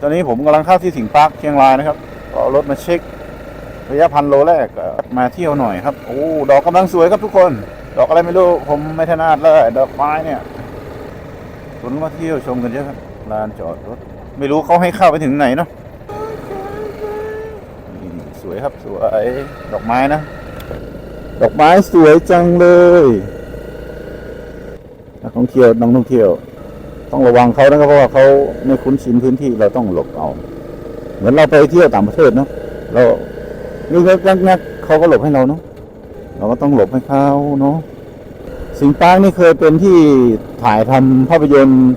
ตอนนี้ผมกำลังเข้าที่สิงห์ปาร์คเชียงรายนะครับเอารถมาเช็ค ระยะพันโลแรกมาเที่ยวหน่อยครับ โอ้ ดอกกำลังสวยครับทุกคน ดอกอะไรไม่รู้ ผมไม่ถนัดเลย ดอกไม้เนี่ยคนมาเที่ยวชมกันเยอะครับ ลานจอดรถ ไม่รู้เขาให้เข้าไปถึงไหนเนาะสวยครับสวย ดอกไม้นะ ดอกไม้สวยจังเลยนักท่องเที่ยวนักท่องเที่ยว ต้องระวังเขานะครับเพราะว่าเขาไม่คุ้นชินพื้นที่เราต้องหลบเอา เหมือนเราไปเที่ยวต่างประเทศเนาะเรานี่งักงักงักเขาก็หลบให้เราเนาะเราก็ต้องหลบให้เขาเนาะสิงปาร์คนี่เคยเป็นที่ถ่ายทำภาพยนตร์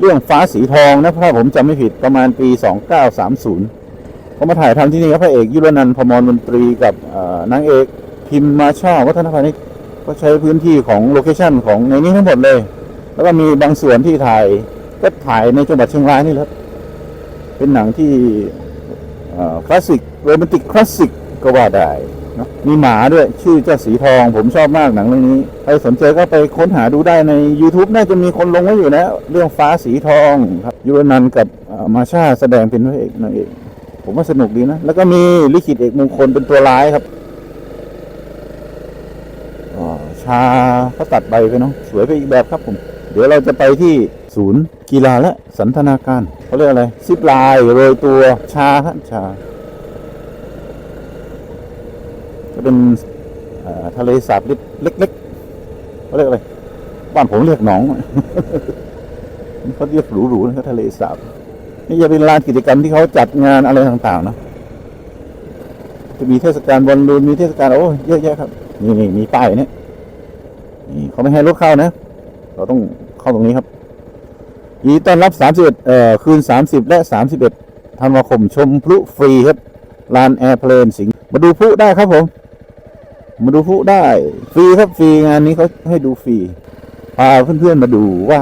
เรื่องฟ้าสีทองนะถ้าผมจำไม่ผิดประมาณปี2930เขามาถ่ายทำที่นี่ครับพระเอกยุรนันท์พมรมนตรีกับนางเอกพิมมาช่าวัฒนพานิชก็ใช้พื้นที่ของโลเคชั่นของในนี้ทั้งหมดเลย แล้วก็มีบางส่วนที่ถ่ายก็ถ่ายในจังหวัดเชียงรายนี่แหละเป็นหนังที่คลาสสิกโรแมนติกคลาสสิกก็ว่าได้นะมีหมาด้วยชื่อเจ้าสีทอง ผมชอบมากหนังเรื่องนี้ใครสนใจก็ไปค้นหาดูได้ใน YouTube น่าจะมีคนลงไว้อยู่นะเรื่องฟ้าสีทองครับยุรนันกับมาชาแสดงเป็นพระเอกนางเอกผมว่าสนุกดีนะ แล้วก็มีลิขิตเอกมงคลเป็นตัวร้ายครับชาเขาตัดใบไปเนาะสวยไปอีกแบบครับผม ดี๋ยวเราจะไปที่ศูนย์กีฬาและสันทนาการเขาเรียกอะไรซิปลน์โรยตัวชาครับชา จะเป็นทะเลสาบเล็กๆเขาเรียกอะไรบ้านผมเรียกหนองเขาเรียกหรูๆนะทะเลสาบนี่จะเป็นลานกิจกรรมที่เขาจัดงานอะไรต่างๆนะจะมีเทศกาลบอลลูนมีเทศกาลโอ้เยอะแยะครับ นี่นี่มีป้ายเนี่ยนี่เขาไม่ให้รถเข้านะ เราต้อง เข้าตรงนี้ครับยินดีต้อนรับ 31 เอ่อ คืน 30 และ 31ธันวาคมชมพลุฟรีครับ ลานแอร์เพลนสิงห์มาดูพลุได้ครับผม มาดูพลุได้ ฟรีครับฟรีงานนี้เขาให้ดูฟรี พาเพื่อนๆมาดูว่า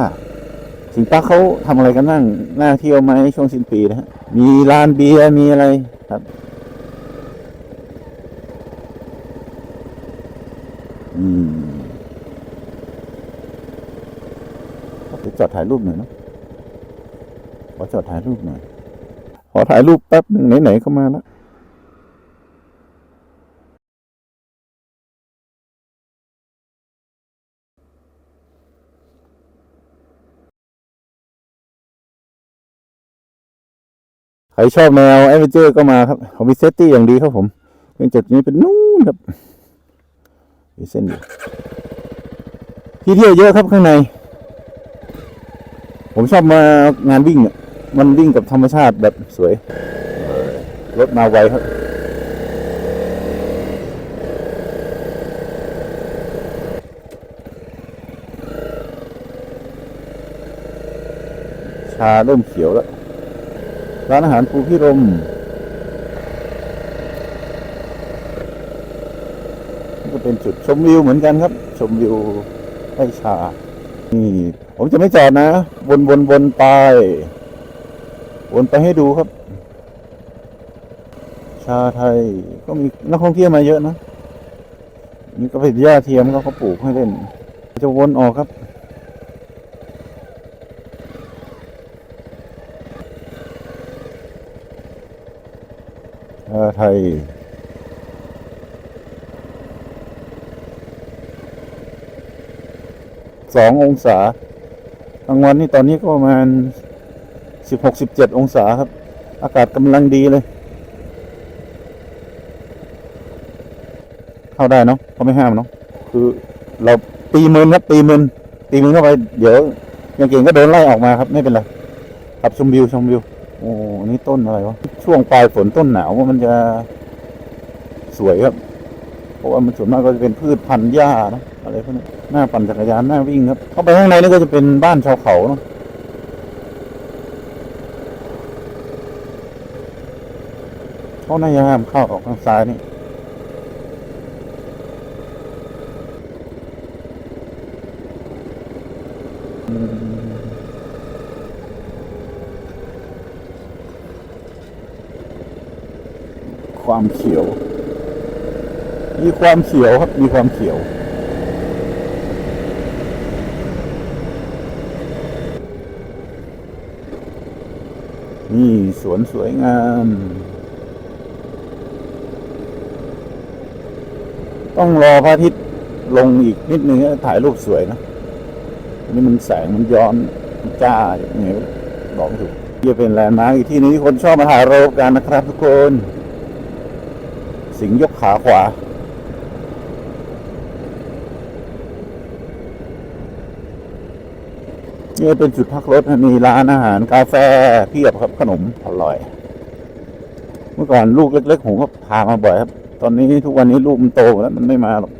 สิงห์ปาเขาทำอะไรกันบ้างน่าเที่ยวไหมช่วงสิ้นปีนะฮะ มีร้านเบียร์มีอะไรครับ อืม เดี๋ยวจอดถ่ายรูปหน่อยนะขอจอดถ่ายรูปหน่อย ขอถ่ายรูปแป๊บหนึ่งไหนๆก็มาแล้วใครชอบแนวแอดเวนเจอร์ก็มาครับเขามีเซตตี้อย่างดีครับผมเป็นจุดนี้เป็นนู่นครับมีเส้นอยู่ที่เที่ยวเยอะครับข้างใน ผมชอบมางานวิ่งเนี่ยมันวิ่งกับธรรมชาติแบบสวยรถมาไวครับชาเริ่มเขียวแล้ว ร้านอาหารภูพิรมก็เป็นจุดชมวิวเหมือนกันครับ ชมวิวให้ชา นี่ผมจะไม่จอดนะ วนวนวนไป วนไปให้ดูครับ ชาไทย ก็มีนักท่องเที่ยวมาเยอะนะ นี่ก็เป็นหญ้าเทียมเขาปลูกให้เล่น จะวนออกครับชาไทย สององศากลางวันนี่ตอนนี้ก็ประมาณสิบหกสิบเจ็ดองศาครับ อากาศกำลังดีเลย เข้าได้เนาะเขาไม่ห้ามเนาะคือเราตีมือครับตีมือตีมือเข้าไป เดี๋ยวย่างเก่งก็โดนไล่ออกมาครับ ไม่เป็นไรขับชมวิวชมวิวโอ้นี่ต้นอะไรวะช่วงปลายฝนต้นหนาวมันจะสวยครับ เพราะว่ามันส่วนมากก็จะเป็นพืชพันธุ์หญ้านะ อะไรพวกนี้หน้าปั่นจักรยานหน้าวิ่งครับ เข้าไปข้างในนี่ก็จะเป็นบ้านชาวเขาเนาะเขาน่าจะห้ามเข้าออกทางซ้ายนี่ความเขียว มีความเขียวครับ มีความเขียว นี่สวนสวยงาม ต้องรอพระอาทิตย์ลงอีกนิดนึงถ่ายรูปสวยนะนี่มันแสงมันย้อนจ้าอย่างเงี้ยบอกถูกนี่เป็นแลนด์มาร์กอีกที่นี่คนชอบมาถ่ายรูปกันนะครับทุกคน สิงยกขาขวา นี่เป็นจุดพักรถมีร้านอาหารกาแฟเพียบครับขนมอร่อย เมื่อก่อนลูกเล็กๆผมก็พามาบ่อยครับ ตอนนี้ทุกวันนี้ลูกมันโตแล้วมันไม่มาหรอก